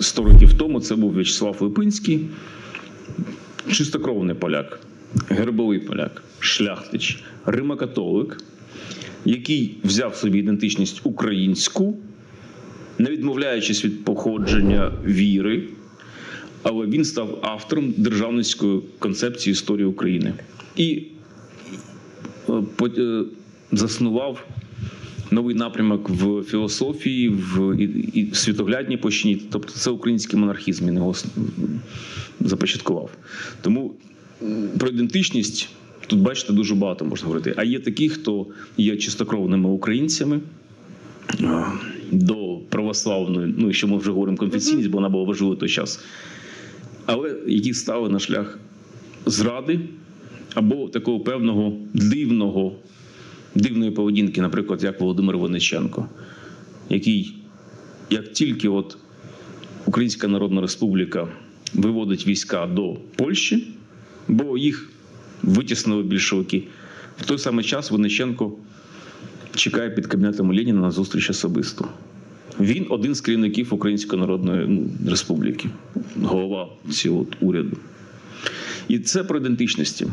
100 років тому це був В'ячеслав Липинський, чистокровний поляк, гербовий поляк, шляхтич, римокатолик, який взяв собі ідентичність українську, не відмовляючись від походження віри, але він став автором державницької концепції історії України. І е, е, заснував новий напрямок в філософії, в і, і світоглядній площині. Тобто це український монархізм він його започаткував. Тому про ідентичність тут, бачите, дуже багато можна говорити. А є такі, хто є чистокровними українцями. До православної, ну якщо ми вже говоримо конфесійність, бо вона була важлива той час, але які стали на шлях зради або такого певного дивного, дивної поведінки, наприклад, як Володимир Вониченко, який, як тільки от Українська Народна Республіка виводить війська до Польщі, бо їх витіснили більшовики, в той самий час Вониченко чекає під кабінетом Леніна на зустріч особисто. Він один з керівників Української Народної Республіки, голова цього уряду. І це про ідентичності.